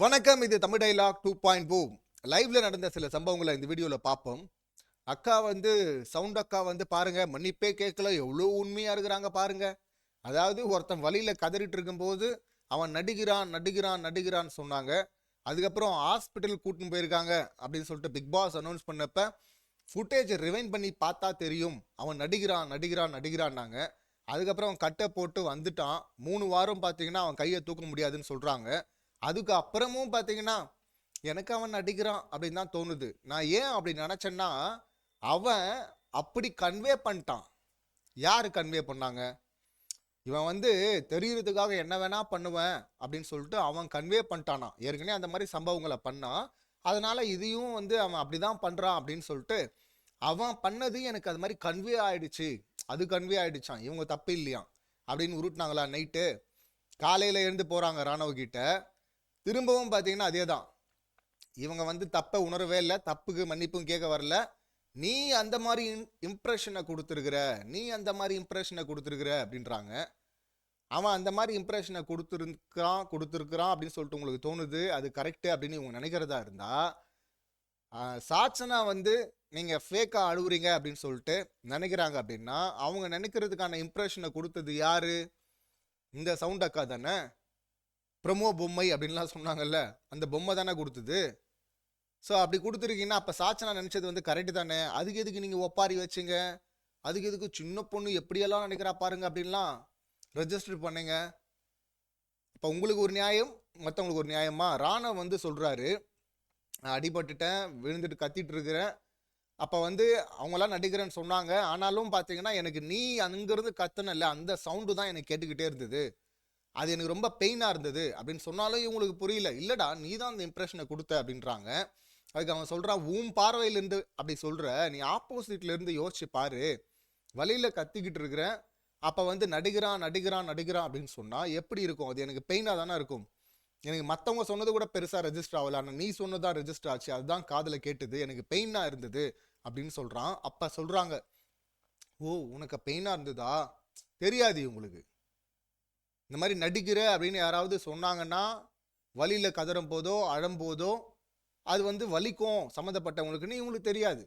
வணக்கம் இது Tamil dialogue two point two லைவ்ல நடந்த சில சம்பவங்களை இந்த வீடியோவில் பார்ப்போம். அக்கா வந்து சவுண்ட் அக்கா வந்து பாருங்க மன்னிப்பே கேட்கல எவ்வளோ உண்மையா இருக்கிறாங்க பாருங்க. அதாவது ஒருத்தன் வழியில கதறிட்டு இருக்கும்போது அவன் நடிகிறான் நடிகிறான் நடிகிறான்னு சொன்னாங்க. அதுக்கப்புறம் ஹாஸ்பிட்டல் கூட்டின்னு போயிருக்காங்க அப்படின்னு சொல்லிட்டு பிக் பாஸ் அனௌன்ஸ் பண்ணப்ப ஃபுட்டேஜ் ரிவைன் பண்ணி பார்த்தா தெரியும். அவன் நடிகிறான் நடிகிறான் நடிகிறான்னாங்க. அதுக்கப்புறம் கட்டை போட்டு வந்துட்டான். மூணு வாரம் பார்த்தீங்கன்னா அவன் கையை தூக்க முடியாதுன்னு சொல்கிறாங்க அதுக்கு அப்புறமும் பார்த்தீங்கன்னா எனக்கு அவன் நடிக்கிறான் அப்படின்னு தான் தோணுது. நான் ஏன் அப்படி நினச்சேன்னா அவன் அப்படி கன்வே பண்ணிட்டான். யார் கன்வே பண்ணாங்க? இவன் வந்து தெரியறதுக்காக என்ன வேணா பண்ணுவேன் அப்படின்னு சொல்லிட்டு அவன் கன்வே பண்ணிட்டானா. ஏற்கனவே அந்த மாதிரி சம்பவங்களை பண்ணான் அதனால இதையும் வந்து அவன் அப்படிதான் பண்றான் அப்படின்னு சொல்லிட்டு அவன் பண்ணது எனக்கு அது மாதிரி கன்வே ஆயிடுச்சு. அது கன்வே ஆயிடுச்சான் இவங்க தப்பு இல்லையா அப்படின்னு உருட்டினாங்களா நைட்டு காலையில எழுந்து போறாங்க ராணுவ கிட்ட. திரும்பவும் பார்த்தீங்கன்னா அதே தான் இவங்க வந்து தப்பை உணரவே இல்லை தப்புக்கு மன்னிப்பும் கேட்க வரல. நீ அந்த மாதிரி இம்ப்ரெஷனை கொடுத்துருக்குற நீ அந்த மாதிரி இம்ப்ரெஷனை கொடுத்துருக்குற அப்படின்றாங்க. அவன் அந்த மாதிரி இம்ப்ரெஷனை கொடுத்துருக்கான் கொடுத்துருக்குறான் அப்படின்னு சொல்லிட்டு உங்களுக்கு தோணுது அது கரெக்டு அப்படின்னு இவங்க நினைக்கிறதா இருந்தால் சாட்சனா வந்து நீங்கள் ஃபேக்காக அழுவுறீங்க அப்படின்னு சொல்லிட்டு நினைக்கிறாங்க அப்படின்னா அவங்க நினைக்கிறதுக்கான இம்ப்ரெஷனை கொடுத்தது யாரு? இந்த சவுண்ட் அக்கா தானே? பிரமோ பொம்மை அப்படின்லாம் சொன்னாங்கல்ல அந்த பொம்மை தானே கொடுத்தது. ஸோ அப்படி கொடுத்துருக்கீங்கன்னா அப்போ சாச்சனா நினச்சது வந்து கரெக்டு தானே? அதுக்கு எதுக்கு நீங்கள் ஒப்பாரி வச்சுங்க? அதுக்கு எதுக்கு சின்ன பொண்ணு எப்படியெல்லாம் நினைக்கிறா பாருங்க அப்படின்லாம் ரெஜிஸ்டர் பண்ணுங்க. இப்போ உங்களுக்கு ஒரு நியாயம் மற்றவங்களுக்கு ஒரு நியாயமா? ராணவ் வந்து சொல்கிறாரு நான் அடிபட்டுட்டேன் விழுந்துட்டு கத்திட்டு இருக்கிறேன். அப்போ வந்து அவங்களாம் நடிக்கிறேன்னு சொன்னாங்க. ஆனாலும் பார்த்தீங்கன்னா எனக்கு நீ அங்கேருந்து கத்துனல அந்த சவுண்டு தான் எனக்கு கேட்டுக்கிட்டே இருந்தது. அது எனக்கு ரொம்ப பெயினாக இருந்தது அப்படின்னு சொன்னாலும் இவங்களுக்கு புரியல. இல்லைடா நீ தான் அந்த இம்ப்ரெஷனை கொடுத்த அப்படின்றாங்க. அதுக்கு அவன் சொல்கிறான் உன் பார்வையிலேருந்து அப்படி சொல்கிற நீ ஆப்போசிட்லேருந்து யோசிச்சு பாரு. வழியில் கத்திக்கிட்டு இருக்கிற அப்போ வந்து நடிகிறான் நடிகிறான் நடிகிறான் அப்படின்னு சொன்னால் எப்படி இருக்கும்? அது எனக்கு பெயினாக தானே இருக்கும். எனக்கு மற்றவங்க சொன்னது கூட பெருசாக ரெஜிஸ்டர் ஆகல. ஆனால் நீ சொன்னதான் ரெஜிஸ்டர் ஆச்சு. அதுதான் காதில் கேட்டது. எனக்கு பெயினாக இருந்தது அப்படின்னு சொல்கிறான் அப்போ சொல்கிறாங்க ஓ உனக்கு பெயினாக இருந்ததா? தெரியாது உங்களுக்கு இந்த மாதிரி நடிக்கிற அப்படின்னு யாராவது சொன்னாங்கன்னா வழியில் கதறும் போதோ அழம்போதோ அது வந்து வலிக்கும் சம்மந்தப்பட்டவங்களுக்குன்னு இவங்களுக்கு தெரியாது.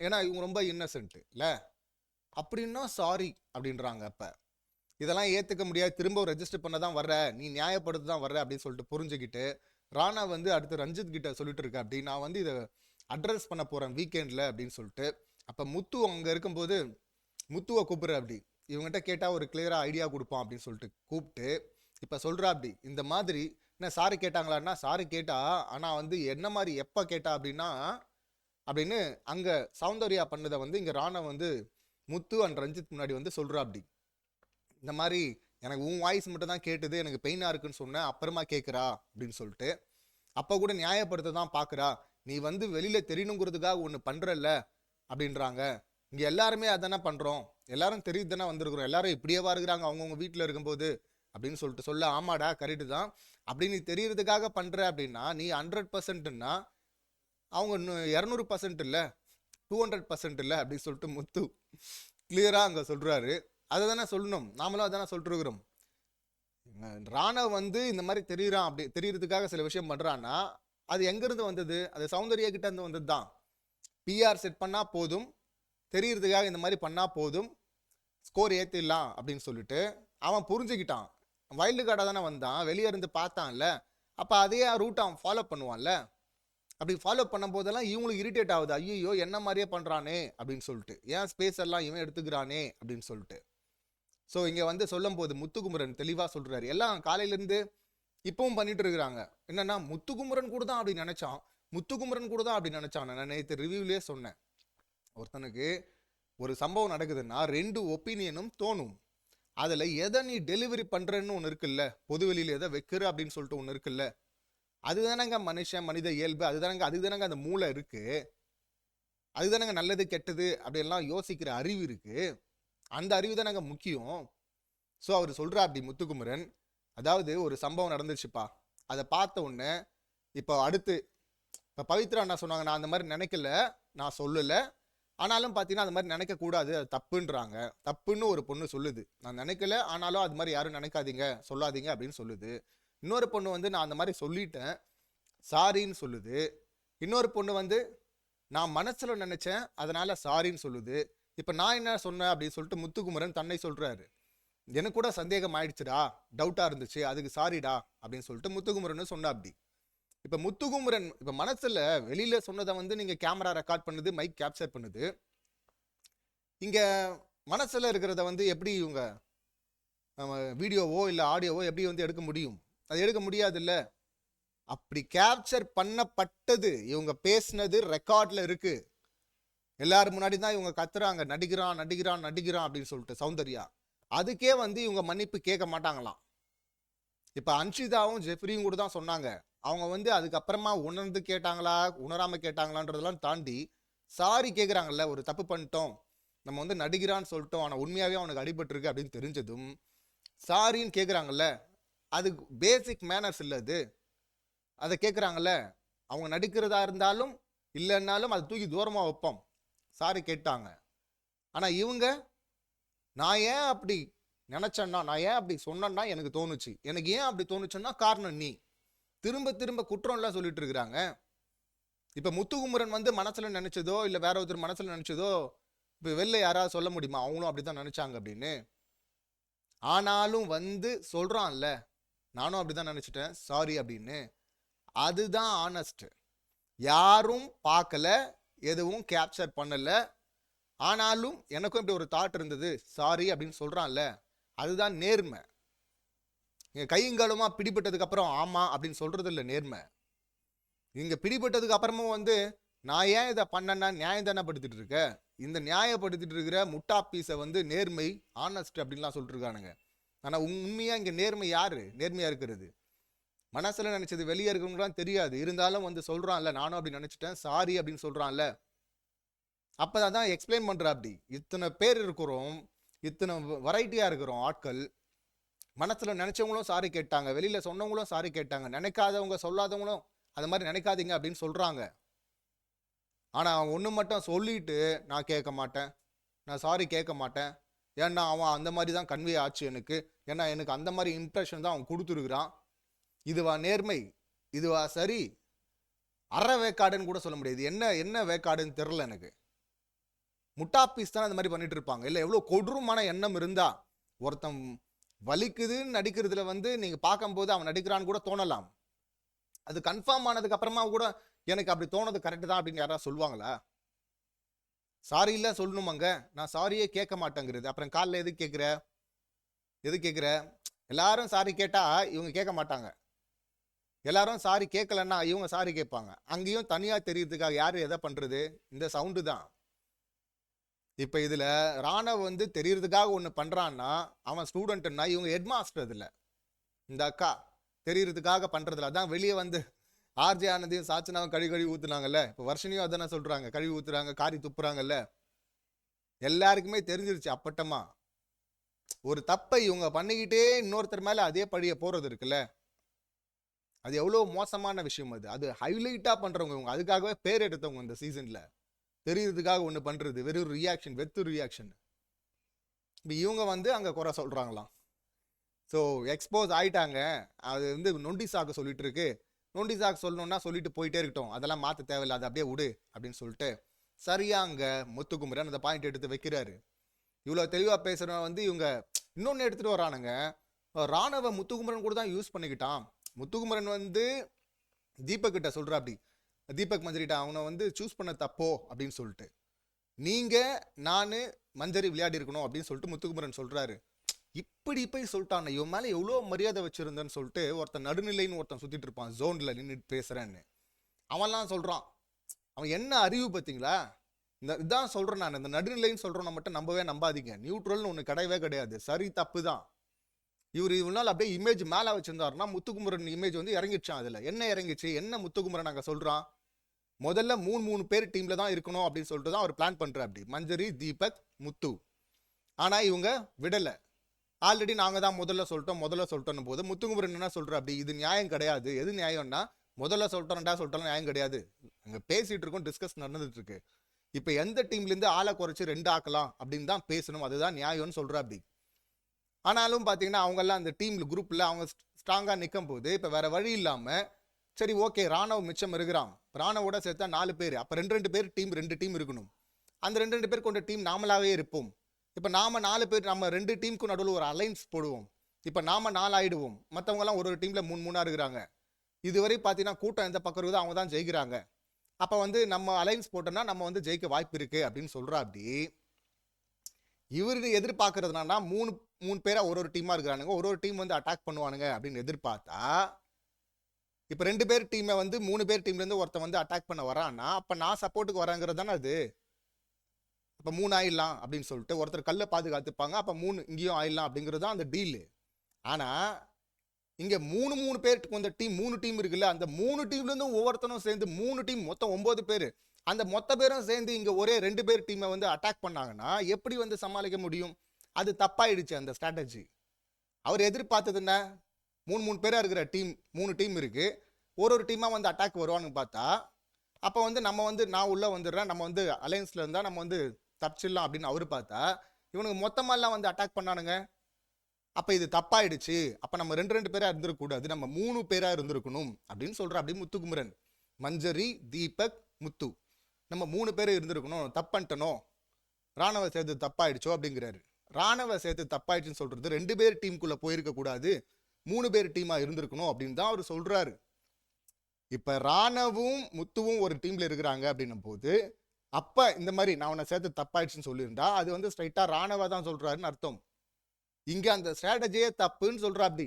ஏன்னா இவங்க ரொம்ப இன்னசென்ட்டு இல்லை? அப்படின்னா சாரி அப்படின்றாங்க அப்போ. இதெல்லாம் ஏற்றுக்க முடியாது. திரும்ப ரெஜிஸ்டர் பண்ண தான் வர்ற. நீ நியாயப்படுத்த தான் வர்ற அப்படின்னு சொல்லிட்டு புரிஞ்சுக்கிட்டு ராணா வந்து அடுத்து ரஞ்சித் கிட்ட சொல்லிட்டு இருக்க அப்படி நான் வந்து இதை அட்ரஸ் பண்ண போகிறேன் வீக்கெண்டில் அப்படின்னு சொல்லிட்டு அப்போ முத்து அங்கே இருக்கும்போது முத்துவை கூப்பிடுற அப்படி. இவங்ககிட்ட கேட்டால் ஒரு கிளியராக ஐடியா கொடுப்பான் அப்படின்னு சொல்லிட்டு கூப்பிட்டு இப்போ சொல்றா அப்படி இந்த மாதிரி என்ன சாரு கேட்டாங்களான்னா சாரு கேட்டா ஆனால் வந்து என்ன மாதிரி எப்போ கேட்டா அப்படின்னா அப்படின்னு அங்கே சௌந்தர்யா பண்ணதை வந்து இங்கே ராணா வந்து முத்து அண்ட் ரஞ்சித் முன்னாடி வந்து சொல்றா அப்படி. இந்த மாதிரி எனக்கு உன் வாய்ஸ் மட்டும் தான் கேட்டது எனக்கு பெயினாக இருக்குன்னு சொன்னேன் அப்புறமா கேட்குறா அப்படின்னு சொல்லிட்டு அப்போ கூட நியாயப்படுத்த தான் பார்க்குறா நீ வந்து வெளியில் தெரியணுங்கிறதுக்காக ஒன்று பண்ணுறல்ல அப்படின்றாங்க. இங்கே எல்லாருமே அதானே பண்ணுறோம் எல்லாரும் தெரியுது தானே வந்திருக்கிறோம். எல்லாரும் இப்படியேவா இருக்கிறாங்க. அவங்கவுங்க வீட்டில் இருக்கும்போது அப்படின்னு சொல்லிட்டு சொல்ல ஆமாடா கரெக்டு தான். அப்படி நீ தெரியறதுக்காக பண்ணுற அப்படின்னா நீ ஹண்ட்ரட் பர்சன்ட்னா அவங்க இன்னும் இரநூறு பர்சன்ட் இல்லை டூ ஹண்ட்ரட் பர்சன்ட் இல்லை அப்படின்னு சொல்லிட்டு முத்து கிளியராக அங்கே சொல்கிறாரு அதை தானே சொல்லணும். நாமளும் அதானே சொல்லிட்டுருக்குறோம். ராணவ் வந்து இந்த மாதிரி தெரியுறான் அப்படி தெரியறதுக்காக சில விஷயம் பண்ணுறான்னா அது எங்கேருந்து வந்தது? அது சௌந்தர்யா கிட்ட இருந்து வந்தது தான். பிஆர் செட் பண்ணால் போதும். தெரியறதுக்காக இந்த மாதிரி பண்ணால் போதும். ஸ்கோர் ஏற்றிடலாம் அப்படின்னு சொல்லிட்டு அவன் புரிஞ்சுக்கிட்டான். வைல்டு கார்டாக தானே வந்தான். வெளியே இருந்து பார்த்தான்ல. அப்போ அதே ரூட் அவன் ஃபாலோ பண்ணுவான்ல. அப்படி ஃபாலோ பண்ணும்போதெல்லாம் இவங்களுக்கு இரிட்டேட் ஆகுது. ஐயோ என்ன மாதிரியே பண்ணுறானே அப்படின்னு சொல்லிட்டு. ஏன் ஸ்பேஸ் எல்லாம் இவன் எடுத்துக்கிறானே அப்படின்னு சொல்லிட்டு. ஸோ இங்கே வந்து சொல்லும்போது முத்துக்குமரன் தெளிவாக சொல்கிறாரு எல்லாம் காலையிலேருந்து இப்பவும் பண்ணிட்டு இருக்கிறாங்க. என்னன்னா முத்துக்குமரன் கூட தான் அப்படி நினச்சான். முத்துக்குமரன் கூட தான் அப்படி நினச்சான். நான் நேற்று ரிவ்யூலேயே சொன்னேன். ஒருத்தனுக்கு ஒரு சம்பவம் நடக்குதுன்னா ரெண்டு ஒப்பீனியனும் தோணும். அதில் எதை நீ டெலிவரி பண்ணுறன்னு ஒன்று இருக்குல்ல? பொதுவெளியில் எதை வைக்கிற அப்படின்னு சொல்லிட்டு ஒன்று இருக்குல்ல? அதுதானங்க மனுஷன் மனித இயல்பு அதுதானங்க அதுதானங்க அந்த மூளை இருக்குது அதுதானங்க நல்லது கெட்டது அப்படியெல்லாம் யோசிக்கிற அறிவு இருக்குது அந்த அறிவு தானங்க முக்கியம். ஸோ அவர் சொல்கிறா அப்படி முத்துக்குமரன் அதாவது ஒரு சம்பவம் நடந்துச்சுப்பா. அதை பார்த்த உடனே இப்போ அடுத்து இப்போ பவித்ரா என்ன சொன்னாங்க நான் அந்த மாதிரி நினைக்கல நான் சொல்லலை. ஆனாலும் பார்த்தீங்கன்னா அது மாதிரி நினைக்கக்கூடாது. அது தப்புன்றாங்க. தப்புன்னு ஒரு பொண்ணு சொல்லுது. நான் நினைக்கல ஆனாலும் அது மாதிரி யாரும் நினைக்காதீங்க சொல்லாதீங்க அப்படின்னு சொல்லுது. இன்னொரு பொண்ணு வந்து நான் அந்த மாதிரி சொல்லிட்டேன். சாரின்னு சொல்லுது. இன்னொரு பொண்ணு வந்து நான் மனசில் நினச்சேன் அதனால் சாரின்னு சொல்லுது. இப்போ நான் என்ன சொன்னேன் அப்படின்னு சொல்லிட்டு முத்துக்குமரன் தன்னை சொல்கிறாரு எனக்கு கூட சந்தேகம் ஆயிடுச்சுடா டவுட்டாக இருந்துச்சு அதுக்கு சாரிடா அப்படின்னு சொல்லிட்டு முத்துக்குமரன் சொன்னா அப்படி இப்போ முத்துகுமரன் இப்போ மனசில் வெளியில் சொன்னதை வந்து நீங்கள் கேமரா ரெக்கார்ட் பண்ணுது மைக் கேப்சர் பண்ணுது. இங்கே மனசில் இருக்கிறத வந்து எப்படி இவங்க வீடியோவோ இல்லை ஆடியோவோ எப்படி வந்து எடுக்க முடியும்? அது எடுக்க முடியாதுல்ல? அப்படி கேப்சர் பண்ணப்பட்டது இவங்க பேசினது ரெக்கார்டில் இருக்குது எல்லாரும் முன்னாடி தான் இவங்க கத்துறாங்க நடிக்கிறான் நடிக்கிறான் நடிக்கிறான் அப்படின்னு சொல்லிட்டு சௌந்தர்யா. அதுக்கே வந்து இவங்க மன்னிப்பு கேட்க மாட்டாங்களாம். இப்போ அன்ஷிதாவும் ஜெஃப்ரியும் கூட தான் சொன்னாங்க. அவங்க வந்து அதுக்கப்புறமா உணர்ந்து கேட்டாங்களா உணராமல் கேட்டாங்களான்றதெல்லாம் தாண்டி சாரி கேட்குறாங்கல்ல ஒரு தப்பு பண்ணிட்டோம் நம்ம வந்து நடிக்கிறான்னு சொல்லிட்டோம் ஆனால் உண்மையாகவே அவனுக்கு அடிபட்டிருக்கு அப்படின்னு தெரிஞ்சதும் சாரின்னு கேட்குறாங்கல்ல அது பேசிக் மேனர்ஸ் இல்லை அது. அதை கேட்குறாங்கல்ல அவங்க நடிக்கிறதா இருந்தாலும் இல்லைன்னாலும் அதை தூக்கி தூரமாக வைப்போம். சாரி கேட்டாங்க. ஆனால் இவங்க நான் ஏன் அப்படி நினச்சேன்னா நான் ஏன் அப்படி சொன்னேன்னா எனக்கு தோணுச்சு. எனக்கு ஏன் அப்படி தோணுச்சுன்னா காரணம் நீ. திரும்ப திரும்ப குற்றம்லாம் சொல்லிட்டு இருக்கிறாங்க இப்போ முத்துகுமரன் வந்து மனசில் நினச்சதோ இல்லை வேற ஒருத்தர் மனசில் நினச்சதோ இப்போ வெளில யாராவது சொல்ல முடியுமா? அவங்களும் அப்படிதான் நினச்சாங்க அப்படின்னு. ஆனாலும் வந்து சொல்கிறான்ல நானும் அப்படிதான் நினச்சிட்டேன் சாரி அப்படின்னு. அதுதான் ஆனஸ்ட் யாரும் பார்க்கல எதுவும் கேப்சர் பண்ணலை. ஆனாலும் எனக்கும் இப்படி ஒரு தாட் இருந்தது சாரி அப்படின்னு சொல்கிறான்ல அதுதான் நேர்மை. இங்கே கையங்காலுமா பிடிபட்டதுக்கப்புறம் ஆமாம் அப்படின்னு சொல்கிறது இல்லை நேர்மை. இங்கே பிடிபட்டதுக்கு அப்புறமும் வந்து நான் ஏன் இதை பண்ணேன்னா நியாயம் தானே படுத்திட்டு இருக்க? இந்த நியாயப்படுத்திட்டு இருக்கிற முட்டா பீஸை வந்து நேர்மை ஆனஸ்ட் அப்படின்லாம் சொல்லிட்டுருக்கானுங்க. ஆனால் உண்மையாக இங்கே நேர்மை யார்? நேர்மையாக இருக்கிறது. மனசில் நினச்சது வெளியே இருக்கவங்களாம் தெரியாது. இருந்தாலும் வந்து சொல்கிறான்ல நானும் அப்படி நினச்சிட்டேன் சாரி அப்படின்னு சொல்கிறான்ல அப்போ தான் எக்ஸ்பிளைன் பண்ணுறா அப்படி இத்தனை பேர் இருக்கிறோம் இத்தனை வெரைட்டியாக இருக்கிறோம் ஆட்கள். மனசில் நினச்சவங்களும் சாரி கேட்டாங்க. வெளியில் சொன்னவங்களும் சாரி கேட்டாங்க. நினைக்காதவங்க சொல்லாதவங்களும் அது மாதிரி நினைக்காதீங்க அப்படின்னு சொல்கிறாங்க ஆனால் அவன் ஒன்று மட்டும் சொல்லிட்டு நான் கேட்க மாட்டேன். நான் சாரி கேட்க மாட்டேன். ஏன்னா அவன் அந்த மாதிரி தான் கன்வே ஆச்சு எனக்கு. ஏன்னா எனக்கு அந்த மாதிரி இம்ப்ரெஷன் தான் அவன் கொடுத்துருக்குறான். இதுவா நேர்மை? இதுவா சரி? அற வேக்காடுன்னு கூட சொல்ல முடியாது. என்ன என்ன வேக்காடுன்னு தெரில எனக்கு. முட்டா பீஸ் தான் அந்த மாதிரி பண்ணிட்டு இருப்பாங்க. இல்லை எவ்வளோ கொடூரமான எண்ணம் இருந்தால் ஒருத்தன் வலிக்குதுன்னு நடிக்கிறதுல வந்து நீங்க பார்க்கும்போது அவன் நடிக்கிறான்னு கூட தோணலாம். அது கன்ஃபார்ம் ஆனதுக்கு அப்புறமா கூட எனக்கு அப்படி தோணுது கரெக்டு தான் அப்படின்னு யாராவது சொல்லுவாங்களா? சாரி இல்லை சொல்லணுமாங்க நான் சாரியே கேட்க மாட்டேங்கிறது. அப்புறம் காலைல எது கேட்குற? எது கேட்குற? எல்லாரும் சாரி கேட்டால் இவங்க கேட்க மாட்டாங்க. எல்லாரும் சாரி கேட்கலன்னா இவங்க சாரி கேட்பாங்க. அங்கேயும் தனியாக தெரியறதுக்காக யார் எதை பண்ணுறது இந்த சவுண்டு தான். இப்போ இதில் ராணவ் வந்து தெரியறதுக்காக ஒன்று பண்ணுறான்னா அவன் ஸ்டூடெண்ட்டுன்னா இவங்க ஹெட் மாஸ்டர் இதில். இந்த அக்கா தெரியறதுக்காக பண்ணுறதுல அதான் வெளியே வந்து ஆர்ஜே ஆனந்தையும் சாச்சனாவும் கழுவி கழுவி ஊற்றுனாங்கல்ல இப்போ வருஷனையும் அதானே சொல்கிறாங்க கழுவி ஊற்றுறாங்க காரி துப்புறாங்கல்ல. எல்லாருக்குமே தெரிஞ்சிருச்சு அப்பட்டமா. ஒரு தப்பை இவங்க பண்ணிக்கிட்டே இன்னொருத்தர் மேலே அதே பழிய போகிறது இருக்குல்ல. அது எவ்வளோ மோசமான விஷயம் அது. அது ஹைலைட்டாக பண்ணுறவங்க இவங்க. அதுக்காகவே பேர் எடுத்தவங்க இந்த சீசனில் தெரியறதுக்காக ஒன்று பண்ணுறது வெறும் ரியாக்ஷன் வெத்து ரியாக்ஷன் இப்போ இவங்க வந்து அங்கே குறை சொல்கிறாங்களாம் ஸோ எக்ஸ்போஸ் ஆயிட்டாங்க. அது வந்து நொண்டி சாக்கு சொல்லிட்டு இருக்கு. நொண்டி சாக்கு சொல்லணும்னா சொல்லிட்டு போயிட்டே இருக்கட்டும். அதெல்லாம் மாற்ற தேவையில்ல. அதை அப்படியே விடு அப்படின்னு சொல்லிட்டு சரியா அங்கே முத்துக்குமரன் அந்த பாயிண்ட் எடுத்து வைக்கிறாரு. இவ்வளோ தெளிவாக பேசுறவன் வந்து இவங்க இன்னொன்று எடுத்துகிட்டு வரானுங்க. ராணுவ முத்துக்குமரன் கூட தான் யூஸ் பண்ணிக்கிட்டான். முத்துக்குமரன் வந்து தீபக்கிட்ட சொல்கிறா அப்படி தீபக் மஞ்சரிட்ட அவனை வந்து சூஸ் பண்ண தப்போ அப்படின்னு சொல்லிட்டு. நீங்கள் நான் மஞ்சரி விளையாடி இருக்கணும் அப்படின்னு சொல்லிட்டு முத்துக்குமரன் சொல்கிறாரு இப்படி போய் சொல்லிட்டான் இவன் மேலே எவ்வளோ மரியாதை வச்சுருந்தேன்னு சொல்லிட்டு ஒருத்தன் நடுநிலைன்னு ஒருத்தன் சுற்றிட்டு இருப்பான் ஜோனில் நின்றுட்டு பேசுகிறேன்னு அவன்லாம் சொல்கிறான் அவன் என்ன அறிவு பார்த்தீங்களா? இந்த இதான் சொல்கிறேன் நான் இந்த நடுநிலைன்னு சொல்றோம் மட்டும் நம்பவே நம்பாதீங்க. நியூட்ரல்னு ஒன்று கிடையவே கிடையாது. சரி தப்பு தான். இவர் இவனால் நாள் அப்படியே இமேஜ் மேலே வச்சிருந்தாருன்னா முத்துக்குமரன் இமேஜ் வந்து இறங்கிடுச்சான் அதில். என்ன இறங்கிச்சு? என்ன முத்துக்குமரன் நாங்கள் சொல்கிறான் முதல்ல மூணு மூணு பேர் டீமில் தான் இருக்கணும் அப்படின்னு சொல்லிட்டு தான் அவர் பிளான் பண்ற அப்படி. மஞ்சரி தீபக் முத்து. ஆனால் இவங்க விடலை. ஆல்ரெடி நாங்கள் தான் முதல்ல சொல்லிட்டோம் முதல்ல சொல்லிட்டோம் போது முத்துக்குமரன் என்ன சொல்கிற அப்படி இது நியாயம் கிடையாது. எது நியாயம்னா முதல்ல சொல்லிட்டோம்டா சொல்லிட்டோம் நியாயம் கிடையாது. அங்கே பேசிகிட்டு இருக்கோம் டிஸ்கஸ் நடந்துட்டு இருக்கு. எந்த டீம்லேருந்து ஆளை குறைச்சி ரெண்டு ஆக்கலாம் அப்படின்னு தான் பேசணும். அதுதான் நியாயம்னு சொல்கிற அப்படி. ஆனாலும் பார்த்தீங்கன்னா அவங்கெல்லாம் அந்த டீமில் குரூப்பில் அவங்க ஸ்ட்ராங்காக நிற்கும் போது இப்போ வேறு வழி இல்லாமல் சரி ஓகே ராணவ் மிச்சம் இருக்கிறான். ராணவோட சேர்த்தா நாலு பேர். அப்போ ரெண்டு ரெண்டு பேர் டீம் ரெண்டு டீம் இருக்கணும். அந்த ரெண்டு ரெண்டு பேர் கொண்ட டீம் நாமளாகவே இருப்போம். இப்போ நாம நாலு பேர் நம்ம ரெண்டு டீமுக்கும் நடுவில் ஒரு அலைன்ஸ் போடுவோம். இப்போ நாம நாலு ஆயிடுவோம் மற்றவங்கலாம் ஒரு ஒரு டீமில் மூணு மூணாக இருக்கிறாங்க. இதுவரை பார்த்தீங்கன்னா கூட்டம் எந்த பக்கம் இருக்குதோ அவங்க தான் ஜெயிக்கிறாங்க. அப்போ வந்து நம்ம அலைன்ஸ் போட்டோம்னா நம்ம வந்து ஜெயிக்க வாய்ப்பு இருக்குது அப்படின்னு சொல்கிறா அப்படி. இவர் எதிர்பார்க்கறதுனா மூணு மூணு பேராக ஒரு ஒரு டீமாக இருக்கிறானுங்க. ஒரு ஒரு டீம் வந்து அட்டாக் பண்ணுவானுங்க அப்படின்னு எதிர்பார்த்தா இப்போ ரெண்டு பேர் டீமை வந்து மூணு பேர் டீம்லேருந்து ஒருத்தன் வந்து அட்டாக் பண்ண வரான்னா அப்போ நான் சப்போர்ட்டுக்கு வரேங்கிறது தானே அது? இப்போ மூணு ஆயிடலாம் அப்படின்னு சொல்லிட்டு ஒருத்தர் கல்லை பாதுகாத்துப்பாங்க. அப்போ மூணு இங்கேயும் ஆயிடலாம் அப்படிங்கிறது தான் அந்த டீலு ஆனால் இங்கே மூணு மூணு பேருக்கு வந்த டீம் மூணு டீம் இருக்குல்ல அந்த மூணு டீம்லேருந்து ஒவ்வொருத்தனும் சேர்ந்து மூணு டீம் மொத்தம் ஒம்பது பேர். அந்த மொத்த பேரும் சேர்ந்து இங்கே ஒரே ரெண்டு பேர் டீமை வந்து அட்டாக் பண்ணாங்கன்னா எப்படி வந்து சமாளிக்க முடியும்? அது தப்பாயிடுச்சு அந்த ஸ்ட்ராட்டஜி அவர் எதிர்பார்த்தது என்ன? மூணு மூணு பேராக இருக்கிற டீம் மூணு டீம் இருக்குது ஒரு ஒரு டீமாக வந்து அட்டாக் வருவான்னு பார்த்தா அப்போ வந்து நம்ம வந்து நான் உள்ளே வந்துடுறேன் நம்ம வந்து அலையன்ஸில் இருந்தால் நம்ம வந்து தப்பிச்சிடலாம் அப்படின்னு அவர் பார்த்தா இவனுக்கு மொத்தமாலாம் வந்து அட்டாக் பண்ணானுங்க. அப்போ இது தப்பாயிடுச்சு. அப்போ நம்ம ரெண்டு ரெண்டு பேராக இருந்திருக்கக்கூடாது. நம்ம மூணு பேராக இருந்திருக்கணும் அப்படின்னு சொல்ற அப்படி முத்துக்குமரன். மஞ்சரி தீபக் முத்து. நம்ம மூணு பேர் இருந்திருக்கணும். தப்பன்ட்டனோ? ராணுவ சேர்த்து தப்பாயிடுச்சோ? அப்படிங்கிறாரு. ராணுவ சேர்த்து தப்பாயிடுச்சுன்னு சொல்றது ரெண்டு பேர் டீமுக்குள்ளே போயிருக்கக்கூடாது மூணு பேர் டீமாக இருந்திருக்கணும் அப்படின்னு தான் அவர் சொல்றாரு. இப்போ ராணவும் முத்துவும் ஒரு டீமில் இருக்கிறாங்க அப்படின்னும் போது அப்போ இந்த மாதிரி நான் உன்னை சேர்த்து தப்பாயிடுச்சுன்னு சொல்லியிருந்தா அது வந்து ஸ்ட்ரைட்டாக ராணவா தான் சொல்கிறாருன்னு அர்த்தம். இங்கே அந்த ஸ்ட்ராட்டஜியே தப்புன்னு சொல்றா அப்படி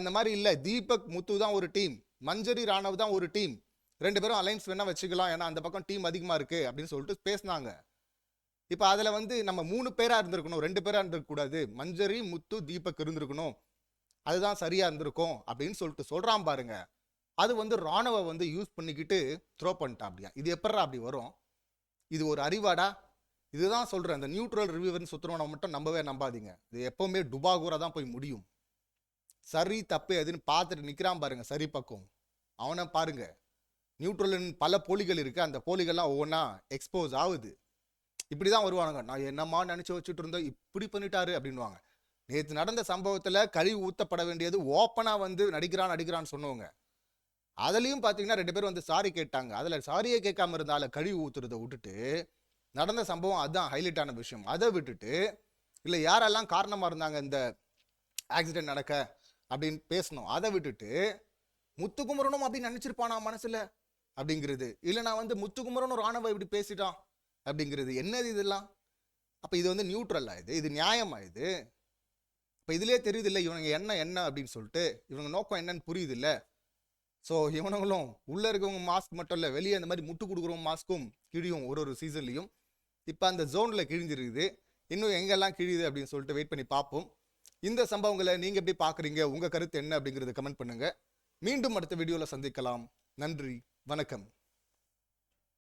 அந்த மாதிரி இல்லை. தீபக் முத்து தான் ஒரு டீம். மஞ்சரி ராணவ் தான் ஒரு டீம். ரெண்டு பேரும் அலைன்ஸ் வேணால் வச்சுக்கலாம். ஏன்னா அந்த பக்கம் டீம் அதிகமாக இருக்கு அப்படின்னு சொல்லிட்டு பேசினாங்க. இப்போ அதில் வந்து நம்ம மூணு பேராக இருந்திருக்கணும். ரெண்டு பேராக இருந்திருக்கக்கூடாது. மஞ்சரி முத்து தீபக் இருந்திருக்கணும். அதுதான் சரியாக இருந்திருக்கும் அப்படின்னு சொல்லிட்டு சொல்கிறான் பாருங்க. அது வந்து ராணுவ வந்து யூஸ் பண்ணிக்கிட்டு த்ரோ பண்ணிட்டான் அப்படியா. இது எப்படா அப்படி வரும்? இது ஒரு அறிவாடா? இதுதான் சொல்கிறேன் இந்த நியூட்ரல் ரிவ்யூவர்னு சுற்றுறவனை மட்டும் நம்பவே நம்பாதீங்க. இது எப்போவுமே டுபாகூரா தான் போய் முடியும். சரி தப்பு எதுன்னு பார்த்துட்டு நிற்கிறான் பாருங்க. சரி பக்கம் அவனை பாருங்கள் நியூட்ரலின் பல போலிகள் இருக்குது அந்த போலிகள்லாம் ஒவ்வொன்றா எக்ஸ்போஸ் ஆகுது. இப்படி தான் வருவானுங்க. நான் என்னம்மா நினச்சி வச்சுட்டு இருந்தோம்? இப்படி பண்ணிட்டாரு அப்படின்வாங்க நேற்று நடந்த சம்பவத்தில் கழிவு ஊத்தப்பட வேண்டியது ஓப்பனாக வந்து நடிக்கிறான் நடிக்கிறான்னு சொன்னவங்க. அதுலேயும் பார்த்தீங்கன்னா ரெண்டு பேரும் வந்து சாரி கேட்டாங்க. அதில் சாரியே கேட்காம இருந்தால கழிவு ஊத்துறத விட்டுட்டு நடந்த சம்பவம் அதுதான் ஹைலைட் ஆன விஷயம். அதை விட்டுட்டு இல்லை யாரெல்லாம் காரணமாக இருந்தாங்க இந்த ஆக்சிடென்ட் நடக்க? அப்படின்னு பேசணும். அதை விட்டுட்டு முத்துக்குமரனும் அப்படின்னு நினச்சிருப்பானா மனசில்? அப்படிங்கிறது. இல்லை நான் வந்து முத்துக்குமரனும் ராணுவ இப்படி பேசிட்டான் அப்படிங்கிறது. என்னது இதெல்லாம்? அப்போ இது வந்து நியூட்ரலா இது? இது நியாயமா இது? இப்போ இதுலயே தெரியுது இல்லை இவனுங்க என்ன என்ன அப்படின்னு சொல்லிட்டு இவங்க நோக்கம் என்னன்னு புரியுது இல்லை ஸோ இவனுங்களும் உள்ளே இருக்கவங்க மாஸ்க் மட்டும் இல்லை வெளியே அந்த மாதிரி முட்டு கொடுக்குறவங்க மாஸ்க்கும் கிழியும் ஒரு ஒரு சீசன்லையும் இப்போ அந்த ஜோனில் கிழிஞ்சிருக்குது. இன்னும் எங்கெல்லாம் கிழியுது அப்படின்னு சொல்லிட்டு வெயிட் பண்ணி பார்ப்போம். இந்த சம்பவங்களை நீங்கள் எப்படி பார்க்குறீங்க? உங்கள் கருத்து என்ன அப்படிங்கிறது கமெண்ட் பண்ணுங்கள் மீண்டும் அடுத்த வீடியோவில் சந்திக்கலாம். நன்றி. வணக்கம்.